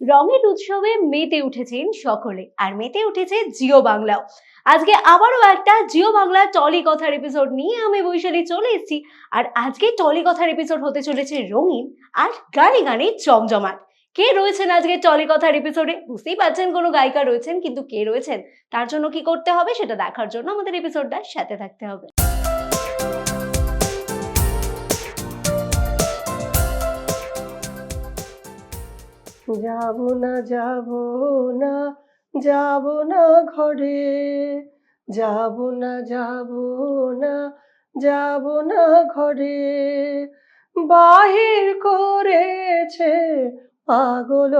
রঙের উৎসবে মেতে উঠেছেন সকলে, আর মেতে উঠেছে জিও বাংলাও আজকে আবারও একটা জিও বাংলা টলি কথার এপিসোড নিয়ে আমি বৈশালী চলে এসেছি, আর আজকে টলি কথার এপিসোড হতে চলেছে রঙিন আর গানে গানে জমজমাট কে রয়েছেন আজকে টলি কথার এপিসোডে বুঝতেই পারছেন কোনো গায়িকা রয়েছেন, কিন্তু কে রয়েছেন? তার জন্য কি করতে হবে সেটা দেখার জন্য আমাদের এপিসোডটার সাথে থাকতে হবে। যাব না যাব না যাব না ঘরে। যাব না যাব না যাব না ঘরে। বাহির করেছে পাগল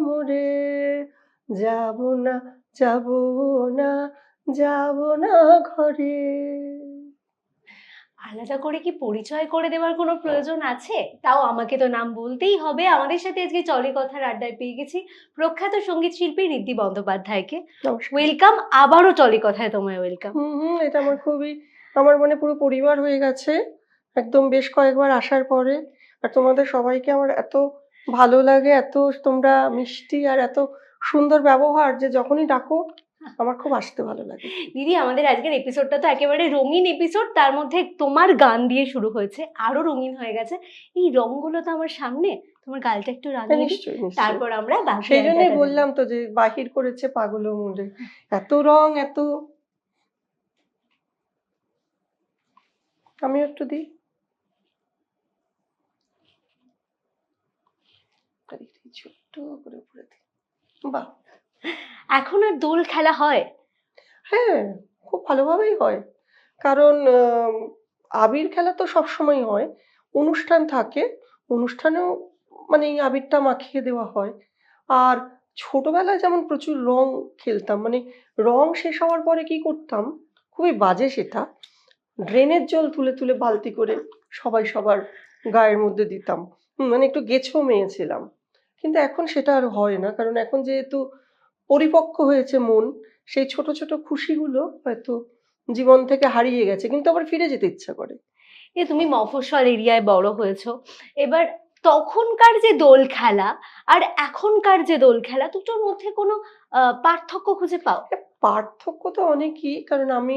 মোরে যাব না যাব না যাব না ঘরে। আলাদা করে কি পরিচয় করে দেওয়ার কোনো প্রয়োজন আছে? তাও আমাকে তো নাম বলতেই হবে। আমাদের সাথে আজকে চলে কথার আড্ডায় পেয়ে গেছি প্রখ্যাত সংগীত শিল্পী রিদ্ধি বন্দ্যোপাধ্যায়কে। ওয়েলকাম আবারও চলে কথায় তোমায় ওয়েলকাম হুম হুম এটা আমার খুবই আমার মনে পুরো পরিবার হয়ে গেছে। একদম বেশ কয়েকবার আসার পরে। আর তোমাদের সবাইকে আমার এত ভালো লাগে এত তোমরা মিষ্টি আর এত সুন্দর ব্যবহার যে যখনই ডাকো আমার খুব আসতে ভালো লাগে। দিদি আমাদের আজকের এপিসোডটা তো একেবারে রঙিন এপিসোড তার মধ্যে তোমার গান দিয়ে শুরু হয়েছে আরও রঙিন হয়ে গেছে। এই রংগুলো তো আমার সামনে তোমার গালটা একটু হ্যাঁ, রাঙিয়ে তারপর আমরা সেই জন্যই বললাম তো যে বাহির করেছে পাগল মুন্ডে এত রং এত আমি একটু দিই। ছোট্ট করে উপরে দিই। বাহ। এখন আর দোল খেলা হয়? হ্যাঁ খুব ভালোভাবেই হয়। কারণ আবির খেলা তো সবসময় হয়। অনুষ্ঠান থাকে, অনুষ্ঠানেও মানে এই আবিরটা মাখিয়ে দেওয়া হয়। আর ছোটবেলায় যেমন প্রচুর রং খেলতাম মানে রং শেষ হওয়ার পরে কি করতাম, খুবই বাজে সেটা। ড্রেনের জল তুলে তুলে বালতি করে সবাই সবার গায়ের মধ্যে দিতাম। মানে একটু গেছো মেয়ে ছিলাম কিন্তু এখন সেটা আর হয় না, কারণ এখন যেহেতু পরিপক্ক হয়েছে মন সেই ছোট ছোট খুশিগুলো হয়তো জীবন থেকে হারিয়ে গেছে কিন্তু আবার ফিরে যেতে ইচ্ছা করে। এ তুমি মফস্বল এরিয়ায় বড় হয়েছো। এবার তখনকার যে দোল খেলা আর এখনকার যে দোল খেলা দুটোর মধ্যে কোনো পার্থক্য খুঁজে পাও? পার্থক্য তো অনেকই কারণ আমি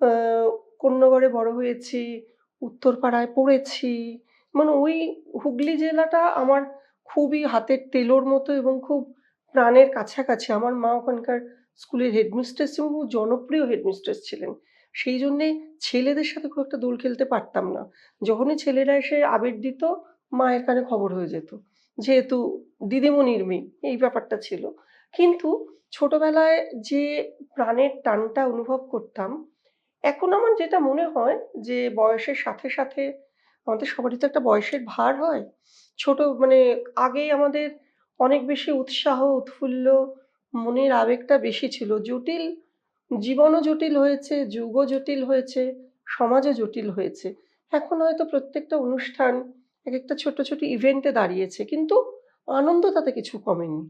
আহ, কন্যাগড়ে বড় হয়েছি উত্তরপাড়ায় পড়েছি মানে ওই হুগলি জেলাটা আমার খুবই হাতের তেলোর মতো এবং খুব প্রাণের কাছাকাছি। আমার মা ওখানকার স্কুলের হেডমিস্ট্রেস এবং খুব জনপ্রিয় হেডমিস্ট্রেস ছিলেন। সেই জন্যে ছেলেদের সাথে খুব একটা দোল খেলতে পারতাম না। যখনই ছেলেরা এসে আবির দিত, মায়ের কানে খবর হয়ে যেত। যেহেতু দিদিমণির মেয়ে, এই ব্যাপারটা ছিল। কিন্তু ছোটবেলায় যে প্রাণের টানটা অনুভব করতাম, এখন আমার যেটা মনে হয় যে বয়সের সাথে সাথে আমাদের সবারই তো একটা বয়সের ভার হয়। ছোট মানে আগে আমাদের অনেক বেশি উৎসাহ উৎফুল্ল মনের আবেগটা বেশি ছিল। জটিল জীবনও জটিল হয়েছে যুগও জটিল হয়েছে সমাজও জটিল হয়েছে। এখন হয়তো প্রত্যেকটা অনুষ্ঠান এক একটা ছোট ছোট ইভেন্টে দাঁড়িয়েছে কিন্তু আনন্দ তাতে কিছু কমেনি।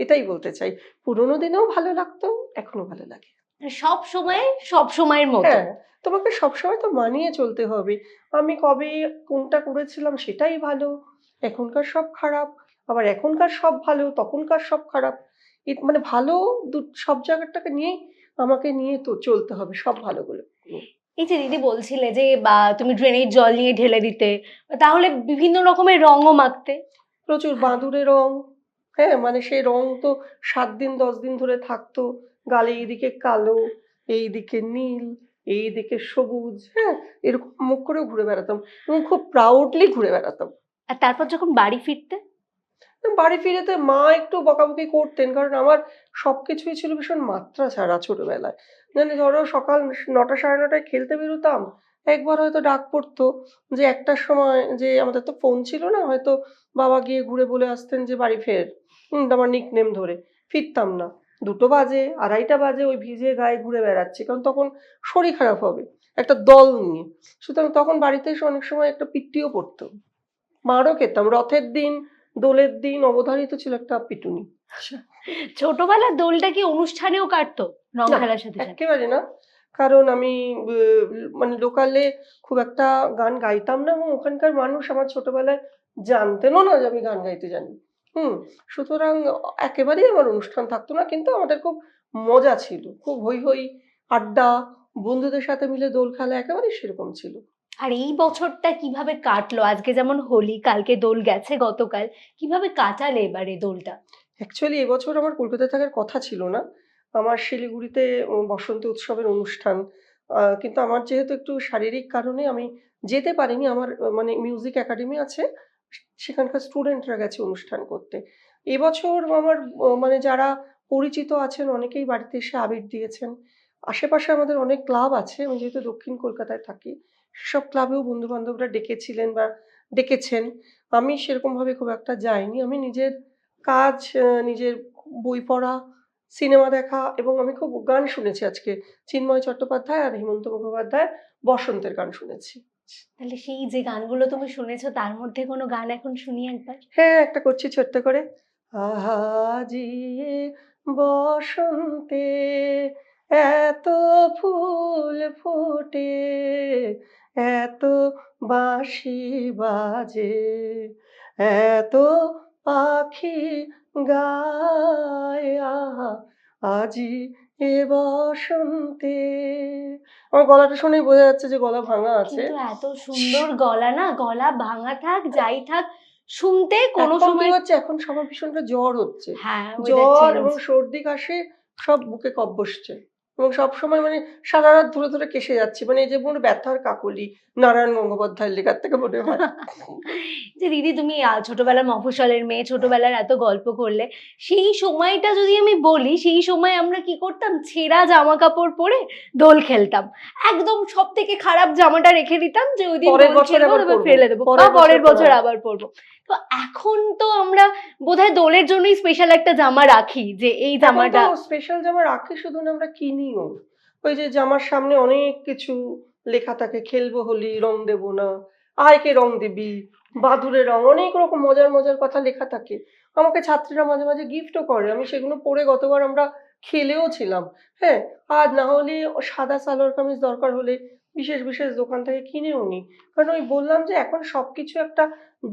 এটাই বলতে চাই। পুরোনো দিনেও ভালো লাগতো এখনও ভালো লাগে। সব সময় সব সময়ের মতো। হ্যাঁ তোমাকে সবসময় তো মানিয়ে চলতে হবে। আমি কবে কোনটা করেছিলাম সেটাই ভালো এখনকার সব খারাপ। আবার এখনকার সব ভালো তখনকার সব খারাপ। মানে ভালো সব জায়গাটাকে নিয়েই আমাকে নিয়ে তো চলতে হবে সব ভালোগুলো। এই যে দিদি বলছিলে যে বা তুমি ড্রেনের জল নিয়ে ঢেলে দিতে তাহলে বিভিন্ন রকমের রঙও মাখতে। প্রচুর বাঁদুরে রং হ্যাঁ মানে সেই রং তো সাত দিন দশ দিন ধরে থাকতো। গালে এইদিকে কালো এইদিকে নীল এইদিকে সবুজ হ্যাঁ এরকম মুখ করেও ঘুরে বেড়াতাম এবং খুব প্রাউডলি ঘুরে বেড়াতাম। আর তারপর যখন বাড়ি ফিরতে? বাড়ি ফিরেতে মা একটু বকাবকি করতেন, কারণ আমার সবকিছুই ছিল ভীষণ মাত্রা ছাড়া ছোটবেলায়। মানে ধরো সকাল নটা সাড়ে নটায় খেলতে বেরোতাম, একবার হয়তো ডাক পড়তো যে একটার সময় যে আমাদের তো ফোন ছিল না, হয়তো বাবা গিয়ে ঘুরে বলে আসতেন যে বাড়ি ফের আমার নিক নেম ধরে। ফিরতাম না। দুটো বাজে, আড়াইটা বাজে ওই ভিজে গায়ে ঘুরে বেড়াচ্ছি, কারণ তখন শরীর খারাপ হবে, একটা দল নিয়ে। সুতরাং তখন বাড়িতে এসে অনেক সময় একটা পিট্টিও পড়তো। মারও খেতাম। রথের দিন দোলের দিন অবধারিত ছিল একটা পিটুনি। ছোটবেলার দোলটা কি অনুষ্ঠানেও কাটতো রং খেলার সাথে সাথে? একেবারে না। কারণ আমি মানে লোকালে খুব একটা গান গাইতাম না এবং ওখানকার মানুষ আমার ছোটবেলায় জানতেনও না যে আমি গান গাইতে জানি। হুম সুতরাং একেবারেই আমার অনুষ্ঠান থাকতো না কিন্তু আমাদের খুব মজা ছিল। খুব হই হই আড্ডা বন্ধুদের সাথে মিলে দোল খেলা একেবারেই সেরকম ছিল। আর এই বছরটা কীভাবে কাটলো? আজকে যেমন হোলি, কালকে দোল গেছে গতকাল, কীভাবে কাটালে এবারে দোলটা? অ্যাকচুয়ালি এবছর আমার কলকাতায় থাকার কথা ছিল না। আমার শিলিগুড়িতে বসন্ত উৎসবের অনুষ্ঠান কিন্তু আমার যেহেতু একটু শারীরিক কারণে আমি যেতে পারিনি, আমার মানে মিউজিক একাডেমি আছে, সেখানকার স্টুডেন্টরা গেছে অনুষ্ঠান করতে। এবছর আমার মানে যারা পরিচিত আছেন, অনেকেই বাড়িতে এসে আবির দিয়েছেন। আশেপাশে আমাদের অনেক ক্লাব আছে, আমি যেহেতু দক্ষিণ কলকাতায় থাকি সেসব ক্লাবেও বন্ধু বান্ধবরা ডেকেছিলেন বা ডেকেছেন। আমি সেরকমভাবে খুব একটা যাইনি। আমি নিজের কাজ নিজের বই পড়া সিনেমা দেখা এবং আমি খুব গান শুনেছি আজকে। চিন্ময় চট্টোপাধ্যায় আর হেমন্ত মুখোপাধ্যায় বসন্তের গান শুনেছি। তাহলে সেই যে গানগুলো তুমি শুনেছো তার মধ্যে কোনো গান এখন শুনি একবার? হ্যাঁ একটা করছি ছোট্ট করে। আহাজি বসন্তে এত ফুল ফোটে এত বাঁশি বাজে এত পাখি গায় আজি এ বসন্তে। আমার গলাটা শুনেই বোঝা যাচ্ছে যে গলা ভাঙা আছে। এত সুন্দর গলা না গলা ভাঙা থাক যাই থাক শুনতে কোনো সময় হচ্ছে এখন সবার ভীষণ জ্বর হচ্ছে। হ্যাঁ জ্বর এবং সর্দি কাশি সব বুকে কপ বসছে। এবং সব সময় মানে সারা রাত ধরে ধরে কেসে যাচ্ছে। মানে এই যে মনে ব্যথার কাকলি নারায়ণ গঙ্গোপাধ্যায়ের লেখার থেকে মনে হয়। যে দিদি তুমি ছোটবেলার মফস্বলের মেয়ে ছোটবেলার এত গল্প করলে সেই সময়টা যদি আমি বলি সেই সময় আমরা কি করতাম? ছেঁড়া জামা কাপড় পরে দোল খেলতাম। একদম সব থেকে খারাপ জামাটা রেখে দিতাম যে ওই দিন। ফেলে দেবো। পরের বছর বছর আবার পরবো। তো এখন তো আমরা বোধহয় দোলের জন্যই স্পেশাল একটা জামা রাখি যে এই জামাটা স্পেশাল জামা রাখি শুধু না আমরা কিনিও। ওই যে জামার সামনে অনেক কিছু লেখা থাকে খেলব হোলি রং দেবো না আয়কে রং দিবি বাদুরে রং অনেক রকম মজার মজার কথা লেখা থাকে। আমাকে ছাত্রীরা মাঝে মাঝে গিফটও করে আমি সেগুলো পরে গতবার আমরা খেলেও ছিলাম। হ্যাঁ আর না হলে সাদা সালোয়ার কামিজ দরকার হলে বিশেষ বিশেষ দোকান থেকে কিনেও নি। কারণ ওই বললাম যে এখন সবকিছু একটা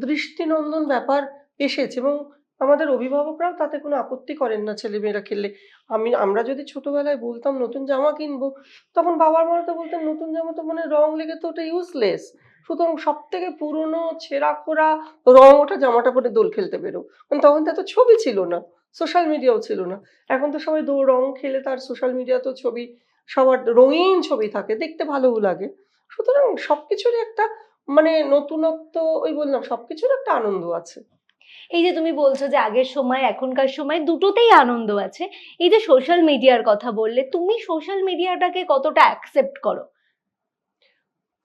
দৃষ্টিনন্দন ব্যাপার এসেছে এবং আমাদের অভিভাবকরাও তাতে কোনো আপত্তি করেন না ছেলেমেয়েরা খেললে। আমি, আমরা যদি ছোটবেলায় বলতাম নতুন জামা কিনবো, তখন বাবার মারা তো বলতেন, নতুন জামা তো মানে রং লেগে তো ওটা ইউজলেস সুতরাং সব থেকে পুরনো, ছেঁড়া খোড়া রং ওঠা জামাটা পরে দোল খেলতে বেরো। তখন তো এত ছবি ছিল না। সোশ্যাল মিডিয়াও ছিল না। এখন তো সবাই দো রং খেলে তার সোশ্যাল মিডিয়া তো ছবি সবার রঙিন ছবি থাকে দেখতে ভালোও লাগে। সুতরাং সব কিছুরই একটা মানে নতুনত্ব ওই বললাম সবকিছুর একটা আনন্দ আছে। এই যে তুমি বলছো যে আগের সময় এখনকার সময় দুটোতেই আনন্দ আছে এই যে সোশ্যাল মিডিয়ার কথা বললে তুমি সোশ্যাল মিডিয়াটাকে কতটা অ্যাকসেপ্ট করো?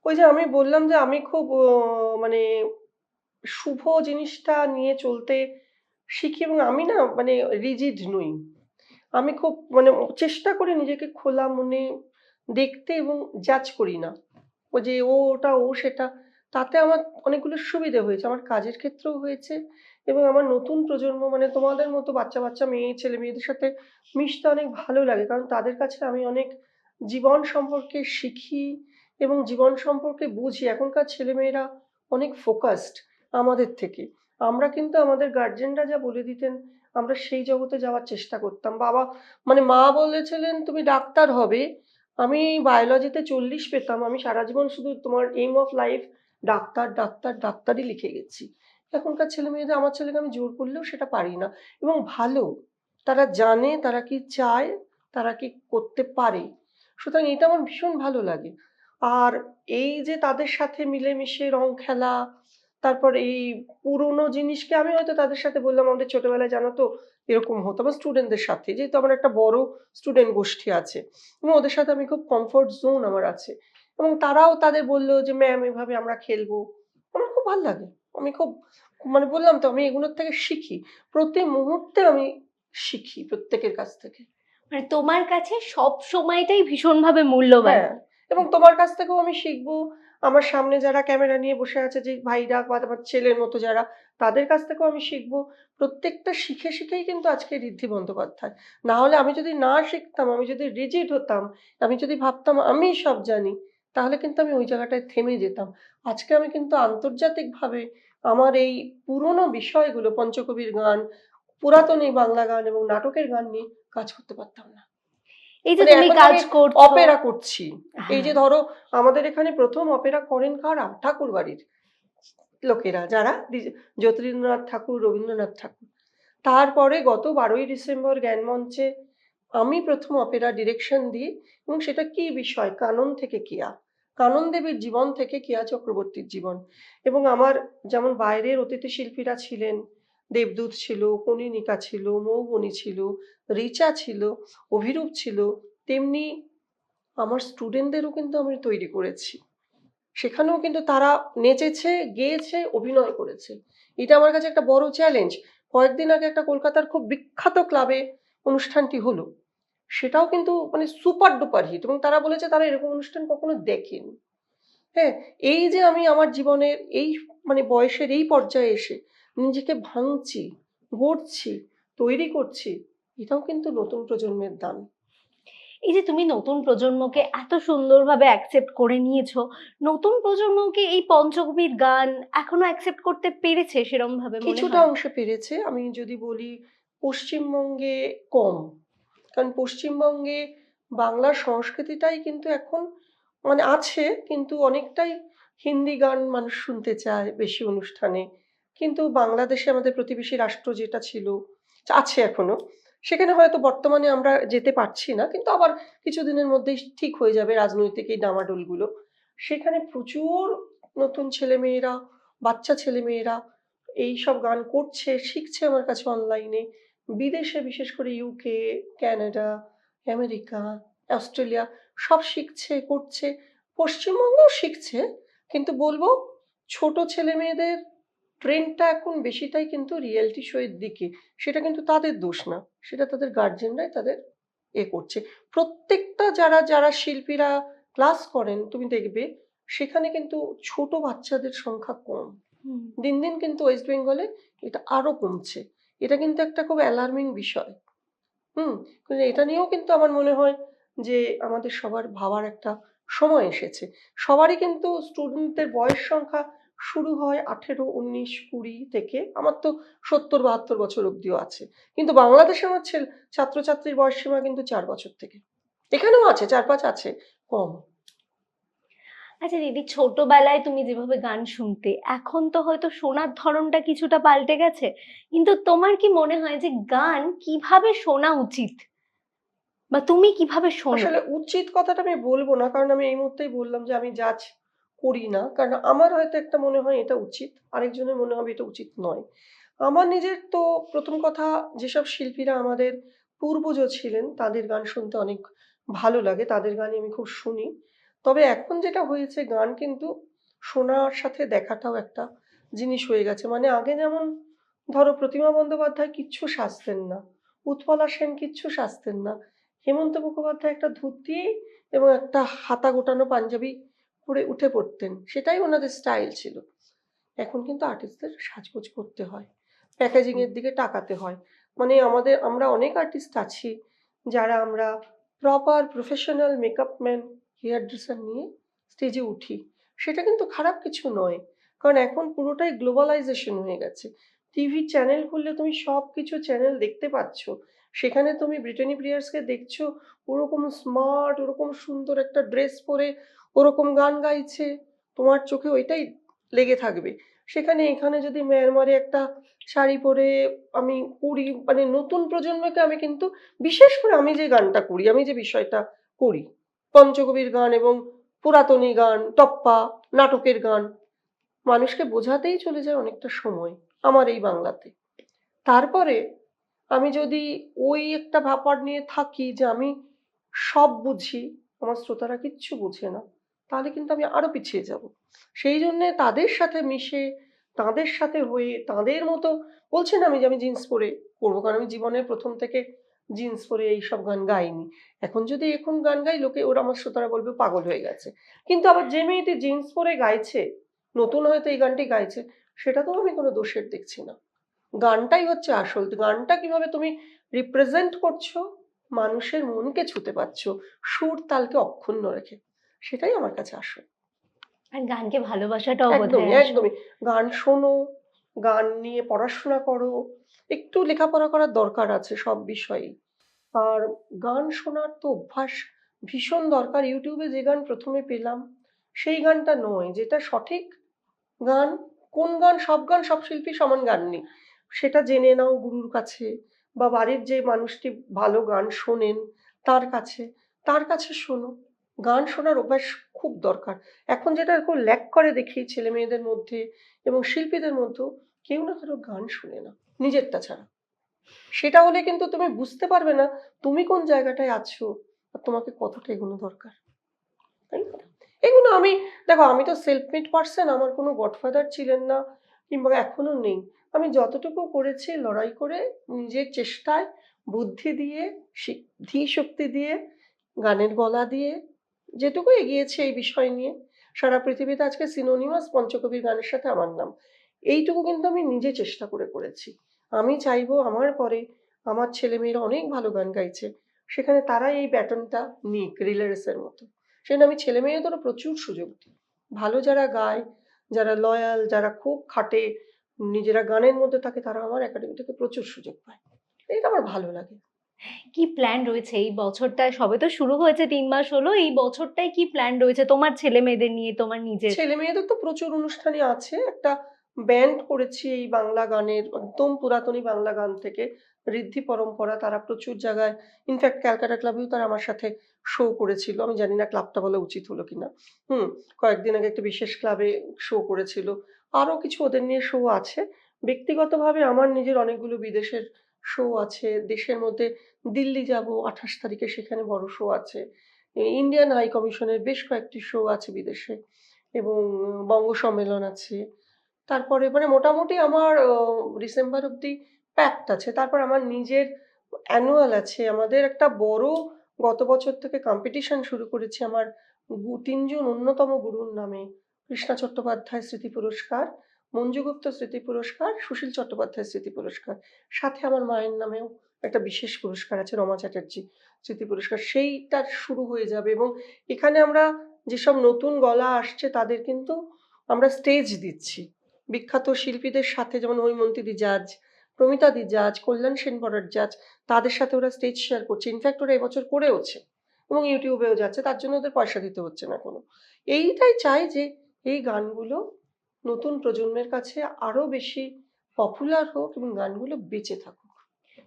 ওই যে আমি বললাম যে আমি খুব মানে শুভ জিনিসটা নিয়ে চলতে শিখি এবং আমি না মানে রিজিড নই। আমি খুব মানে চেষ্টা করি নিজেকে খোলা মনে দেখতে এবং জাজ করি না। ও যে ও ওটা, ও সেটা, তাতে আমার অনেকগুলো সুবিধে হয়েছে। আমার কাজের ক্ষেত্রেও হয়েছে এবং আমার নতুন প্রজন্ম মানে তোমাদের মতো বাচ্চা বাচ্চা, মেয়ে, ছেলে মেয়েদের সাথে মিশতে অনেক ভালো লাগে। কারণ তাদের কাছে আমি অনেক জীবন সম্পর্কে শিখি এবং জীবন সম্পর্কে বুঝি। এখনকার ছেলেমেয়েরা অনেক ফোকাসড আমাদের থেকে। আমরা কিন্তু আমাদের গার্জেনরা যা বলে দিতেন, আমরা সেই জগতে যাওয়ার চেষ্টা করতাম। বাবা মানে মা বলেছিলেন, তুমি ডাক্তার হবে। আমি বায়োলজিতে চল্লিশ পেতাম। আমি সারা জীবন শুধু তোমার aim of life doctor doctor, ডাক্তারই লিখে গেছি। এখনকার ছেলে মেয়েদের, আমার ছেলেকে আমি জোর করলেও সেটা পারি না। এবং ভালো, তারা জানে, তারা কি চায়, তারা কি করতে পারে। সুতরাং এটা আমার ভীষণ ভালো লাগে। আর এই যে তাদের সাথে মিলেমিশে রং খেলা তারপর এই পুরোনো জিনিসকে আমি হয়তো তাদের সাথে বললাম আমাদের ছোটবেলায় জানো তো এরকম হতো। আমার স্টুডেন্টদের সাথে যেহেতু আমার একটা বড় স্টুডেন্ট গোষ্ঠী আছে এবং ওদের সাথে আমি খুব কমফোর্ট জোন আমার আছে। এবং তারাও তাদের বলল যে ম্যাম এভাবে আমরা খেলব। আমার খুব ভালো লাগে। আমি খুব মানে বললাম তো আমি এগুলোর থেকে শিখি। প্রতি মুহূর্তে আমি শিখি প্রত্যেকের কাছ থেকে। মানে তোমার কাছে সব সময়টাই ভীষণভাবে মূল্যবান। হ্যাঁ এবং তোমার কাছ থেকেও আমি শিখব। আমার সামনে যারা ক্যামেরা নিয়ে বসে আছে, যে ভাইরা বা আমার ছেলের মতো যারা, তাদের কাছ থেকেও আমি শিখব। প্রত্যেকটা শিখে শিখেই কিন্তু আজকে ঋদ্ধি বন্দ্যোপাধ্যায়। না হলে আমি যদি না শিখতাম, আমি যদি রিজিড হতাম, আমি যদি ভাবতাম আমি সব জানি, তাহলে কিন্তু আমি ওই জায়গাটায় থেমে যেতাম। আজকে আমি কিন্তু আন্তর্জাতিকভাবে আমার এই পুরনো বিষয়গুলো, পঞ্চকবির গান, পুরাতন এই বাংলা গান এবং নাটকের গান নিয়ে কাজ করতে পারতাম না। এই যে মানে তুমি কাজ করছ। অপেরা করছি। এই যে হ্যাঁ। ধরো আমাদের এখানে প্রথম অপেরা করেন কারা? ঠাকুর বাড়ির লোকেরা যারা জ্যোতিরিন্দ্রনাথ ঠাকুর রবীন্দ্রনাথ ঠাকুর। তারপরে গত বারোই ডিসেম্বর জ্ঞানমঞ্চে আমি প্রথম অপেরা ডিরেকশন দিই এবং সেটা কি বিষয়? কানন থেকে কিয়া? কানন দেবীর জীবন থেকে কিয়া চক্রবর্তীর জীবন। এবং আমার যেমন বাইরের অতিথি শিল্পীরা ছিলেন দেবদূত ছিল কনিনিকা ছিল, মৌবনী ছিল, রিচা ছিল, অভিরূপ ছিল, তেমনি আমার স্টুডেন্টদেরও কিন্তু আমি তৈরি করেছি। সেখানেও কিন্তু তারা নেচেছে, গেয়েছে, অভিনয় করেছে। এটা আমার কাছে একটা বড় চ্যালেঞ্জ কয়েকদিন আগে একটা কলকাতার খুব বিখ্যাত ক্লাবে অনুষ্ঠানটি হলো। সেটাও কিন্তু মানে সুপার ডুপার হিট এবং তারা বলেছে তারা এরকম অনুষ্ঠান কখনো দেখেনি। হ্যাঁ এই যে আমি আমার জীবনের এই মানে বয়সের এই পর্যায়ে এসে নিজেকে ভাঙছি গড়ছি তৈরি করছি এটাও কিন্তু নতুন প্রজন্মের দান। এই যে তুমি নতুন প্রজন্মকে এত সুন্দরভাবে অ্যাকসেপ্ট করে নিয়েছো নতুন প্রজন্মকে এই পঞ্চকবির গান এখনও অ্যাকসেপ্ট করতে পেরেছে সেরকম ভাবে কিছুটা? অংশে পেরেছে আমি যদি বলি পশ্চিমবঙ্গে কম। কারণ পশ্চিমবঙ্গে বাংলার সংস্কৃতিটাই কিন্তু এখন মানে আছে কিন্তু অনেকটাই হিন্দি গান মানুষ শুনতে চায় বেশি অনুষ্ঠানে। কিন্তু বাংলাদেশে আমাদের প্রতিবেশী রাষ্ট্র যেটা ছিল, আছে এখনও। সেখানে হয়তো বর্তমানে আমরা যেতে পারছি না, কিন্তু আবার কিছুদিনের মধ্যেই ঠিক হয়ে যাবে রাজনৈতিক এই ডামাডোলগুলো। সেখানে প্রচুর নতুন ছেলেমেয়েরা, বাচ্চা ছেলেমেয়েরা এই সব গান করছে, শিখছে আমার কাছে অনলাইনে। বিদেশে বিশেষ করে ইউকে ক্যানাডা আমেরিকা অস্ট্রেলিয়া সব শিখছে, করছে। পশ্চিমবঙ্গও শিখছে, কিন্তু বলব ছোট ছেলে মেয়েদের ট্রেন্ডটা এখন বেশিটাই কিন্তু রিয়েলিটি শো এর দিকে। সেটা কিন্তু তাদের দোষ না। সেটা তাদের গার্জেনরাই তাদের এ করছে। প্রত্যেকটা যারা যারা শিল্পীরা ক্লাস করেন তুমি দেখবে সেখানে কিন্তু ছোট বাচ্চাদের সংখ্যা কম। দিন দিন কিন্তু ওয়েস্ট বেঙ্গলে এটা আরও কমছে। এটা কিন্তু একটা খুব অ্যালার্মিং বিষয়। হুম? কিন্তু এটা নিয়েও কিন্তু আমার মনে হয় যে আমাদের সবার ভাবার একটা সময় এসেছে। সবারই কিন্তু স্টুডেন্টদের বয়স সংখ্যা শুরু হয় আঠেরো উনিশ কুড়ি থেকে আমার তো সত্তর বাহাত্তর বছর অবধিও আছে। কিন্তু বাংলাদেশে আমার ছেলে ছাত্রছাত্রীর বয়স সীমা কিন্তু চার বছর থেকে। এখানেও আছে চার পাঁচ আছে কম। আচ্ছা দিদি ছোটবেলায় তুমি যেভাবে গান শুনতে এখন তো হয়তো শোনার ধরনটা কিছুটা পাল্টে গেছে কিন্তু তোমার কি মনে হয় যে গান কীভাবে শোনা উচিত? বা তুমি কীভাবে শোনো? আসলে উচিত কথাটা আমি বলব না কারণ আমি এই মুহূর্তেই বললাম যে আমি জাজ করি না। কারণ আমার হয়তো একটা মনে হয় এটা উচিত, আরেকজনের মনে হবে এটা উচিত নয়। আমার নিজের তো প্রথম কথা, যেসব শিল্পীরা আমাদের পূর্বজ ছিলেন, তাদের গান শুনতে অনেক ভালো লাগে, তাদের গানই আমি খুব শুনি। তবে এখন যেটা হয়েছে, গান কিন্তু শোনার সাথে দেখাটাও একটা জিনিস হয়ে গেছে। মানে আগে যেমন ধরো প্রতিমা বন্দ্যোপাধ্যায় কিচ্ছু সাজতেন না, উৎপলা সেন কিচ্ছু সাজতেন না, হেমন্ত মুখোপাধ্যায় একটা ধুতি এবং একটা হাতা গোটানো পাঞ্জাবি পরে উঠে পড়তেন। সেটাই ওনাদের স্টাইল ছিল। এখন কিন্তু আর্টিস্টদের সাজগোজ করতে হয়। প্যাকেজিংয়ের দিকে টাকাতে হয়। মানে আমাদের, আমরা অনেক আর্টিস্ট আছি যারা আমরা proper professional makeup man hairdresser নিয়ে স্টেজে উঠি। সেটা কিন্তু খারাপ কিছু নয়। কারণ এখন পুরোটাই গ্লোবালাইজেশন হয়ে গেছে। টিভি চ্যানেল খুললে তুমি সব কিছু চ্যানেল দেখতে পাচ্ছ। সেখানে তুমি ব্রিটেনি প্রিয়ার্সকে দেখছ, ওরকম স্মার্ট ওরকম সুন্দর একটা ড্রেস পরে ওরকম গান গাইছে, তোমার চোখে ওইটাই লেগে থাকবে। সেখানে এখানে যদি মায়ানমারে একটা শাড়ি পরে আমি করি মানে নতুন প্রজন্মকে আমি কিন্তু বিশেষ করে আমি যে গানটা করি, আমি যে বিষয়টা করি, পঞ্চকবির গান এবং পুরাতনী গান টপ্পা নাটকের গান, মানুষকে বোঝাতেই চলে যায় অনেকটা সময় আমার এই বাংলাতে। তারপরে আমি যদি ওই একটা ব্যাপার নিয়ে থাকি যে আমি সব বুঝি, আমার শ্রোতারা কিচ্ছু বুঝে না। তাহলে কিন্তু আমি আরও পিছিয়ে যাব। সেই জন্যে তাদের সাথে মিশে, তাদের সাথে হয়ে, তাদের মতো, বলছি না আমি যে আমি জিন্স পরে করব কারণ আমি জীবনের প্রথম থেকে জিন্স পরে এইসব গান গাইনি। এখন যদি এখন গান গাই, লোকে, ওরা আমার শ্রোতারা বলবে পাগল হয়ে গেছে। কিন্তু আবার যে মেয়েটি জিন্স পরে গাইছে, নতুন হয়তো এই গানটি গাইছে, সেটা তো আমি কোনো দোষের দেখছি না। গানটাই হচ্ছে আসল। গানটা কীভাবে তুমি রিপ্রেজেন্ট করছ? মানুষের মনকে ছুতে পারছ। সুর তালকে অক্ষুণ্ণ রেখে। সেটাই আমার কাছে আসল। আর গানকে ভালোবাসাটাও একদমই একদমই। গান শোনো গান নিয়ে পড়াশোনা করো একটু লেখাপড়া করার দরকার আছে সব বিষয়েই। আর গান শোনার তো অভ্যাস ভীষণ দরকার। ইউটিউবে যে গান প্রথমে পেলাম সেই গানটা নয়। যেটা সঠিক গান কোন গান সব গান সব শিল্পী সমান গান নেই। সেটা জেনে নাও গুরুর কাছে বা বাড়ির যে মানুষটি ভালো গান শোনেন তার কাছে তার কাছে শোনো। গান শোনার অভ্যাস খুব দরকার। এখন যেটা এরকম ল্যাক করে দেখি ছেলে মেয়েদের মধ্যে এবং শিল্পীদের মধ্যেও, কেউ না কারও গান শুনে না, নিজেরটা ছাড়া। সেটা হলে কিন্তু তুমি বুঝতে পারবে না তুমি কোন জায়গাটায় আছো আর তোমাকে কতটা এগুলো দরকার। তাই না? এগুলো আমি, দেখো আমি তো সেলফ মেড পার্সন আমার কোনো গডফাদার ছিলেন না কিংবা এখনও নেই। আমি যতটুকু করেছি লড়াই করে নিজের চেষ্টায়, বুদ্ধি দিয়ে শক্তি দিয়ে, গানের গলা দিয়ে যেটুকু এগিয়েছে এই বিষয় নিয়ে, সারা পৃথিবীতে আজকে সিনোনিমাস পঞ্চকবির গানের সাথে আমার নাম। এইটুকু কিন্তু আমি নিজে চেষ্টা করে করেছি। আমি চাইব আমার পরে আমার ছেলেমেয়েরা অনেক ভালো গান গাইছে, সেখানে তারা এই ব্যাটনটা নিক রিলে রেসের মতো। সেজন্য আমি ছেলে মেয়েদেরও প্রচুর সুযোগ দিই। ভালো যারা গায়, যারা লয়াল যারা খুব খাটে, নিজেরা গানের মধ্যে থাকে, তারা আমার একাডেমি থেকে প্রচুর সুযোগ পায়। এটা আমার ভালো লাগে। কি প্ল্যান রয়েছে? এই বছরটায় সবে তো শুরু হয়েছে, তিন মাস হলো, এই বছরটায় কি প্ল্যান রয়েছে? তোমার ছেলে মেয়েদের নিয়ে, তোমার নিজের? ছেলে মেয়েদের তো প্রচুর অনুষ্ঠানই আছে। একটা ব্যান্ড করেছি এই বাংলা গানের, একদম পুরাতনী বাংলা গান থেকে। ঋদ্ধি পরম্পরা, তারা প্রচুর জায়গায় ইনফ্যাক্ট ক্যালকাটা ক্লাবেও তারা আমার সাথে শো করেছিল। আমি জানি না ক্লাবটা বলা উচিত হলো কিনা। হুম, কয়েকদিন আগে একটা বিশেষ ক্লাবে শো করেছিল। আরও কিছু ওদের নিয়ে শো আছে। ব্যক্তিগতভাবে আমার নিজের অনেকগুলো বিদেশের শো আছে, দেশের মধ্যে দিল্লি যাব, আঠাশ তারিখে সেখানে বড় শো আছে। ইন্ডিয়ান হাই কমিশনের বেশ কয়েকটি শো আছে বিদেশে এবং বঙ্গ সম্মেলন আছে। তারপরে মানে মোটামুটি আমার ডিসেম্বর অবধি প্যাকড আছে। তারপর আমার নিজের অ্যানুয়াল আছে। আমাদের একটা বড় গত বছর থেকে কম্পিটিশন শুরু করেছি আমার তিনজন অন্যতম গুরুর নামে কৃষ্ণা চট্টোপাধ্যায় স্মৃতি পুরস্কার। মঞ্জুগুপ্ত স্মৃতি পুরস্কার, সুশীল চট্টোপাধ্যায় স্মৃতি পুরস্কার, সাথে আমার মায়ের নামেও একটা বিশেষ পুরস্কার আছে, রমা চ্যাটার্জি স্মৃতি পুরস্কার। সেইটার শুরু হয়ে যাবে এবং এখানে আমরা যেসব নতুন গলা আসছে তাদের কিন্তু আমরা স্টেজ দিচ্ছি। বিখ্যাত শিল্পীদের সাথে যেমন হৈমন্তী দি জাজ প্রমিতা দি জাজ কল্যাণ সেন বরার জাজ তাদের সাথে ওরা স্টেজ শেয়ার করছে। ইনফ্যাক্ট ওরা এবছর করেওছে এবং ইউটিউবেও যাচ্ছে, তার জন্য ওদের পয়সা দিতে হচ্ছে না কোনো। এইটাই চাই যে এই গানগুলো নতুন প্রজন্মের কাছে আরও বেশি পপুলার হোক এবং গানগুলো বেঁচে থাকুক।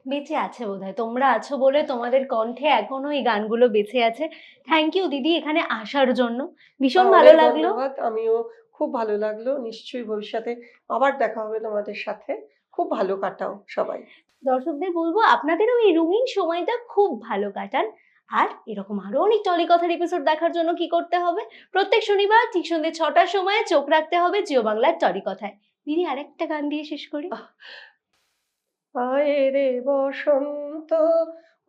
বেঁচে আছে বোধহয়। তোমরা আছো বলে তোমাদের কণ্ঠে এখনও এই গানগুলো বেঁচে আছে। থ্যাংক ইউ দিদি এখানে আসার জন্য। ভীষণ ভালো লাগল। আমিও খুব ভালো লাগল। নিশ্চয়ই ভবিষ্যতে আবার দেখা হবে তোমাদের সাথে। খুব ভালো কাটাও সবাই। দর্শকদের বলব আপনাদেরও এই রঙিন সময়টা খুব ভালো কাটান। আর এরকম আরও অনেক টলি কথার এপিসোড দেখার জন্য কি করতে হবে? প্রত্যেক শনিবার ঠিক সন্ধ্যে ছটার সময় চোখ রাখতে হবে জিও বাংলার টলি কথায়। দিদি, আরেকটা গান দিয়ে শেষ করি। আয় রে বসন্ত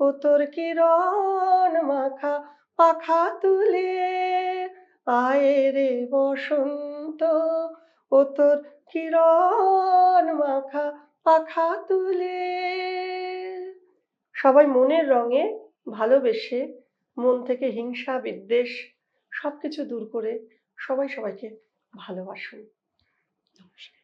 ও তোর কিরণ মাখা পাখা তুলে। আয় রে বসন্ত ও তোর কিরণ মাখা পাখা তুলে। সবাই মনের রঙে ভালোবেসে মন থেকে হিংসা বিদ্বেষ সবকিছু দূর করে সবাই সবাইকে ভালোবাসুন। নমস্কার।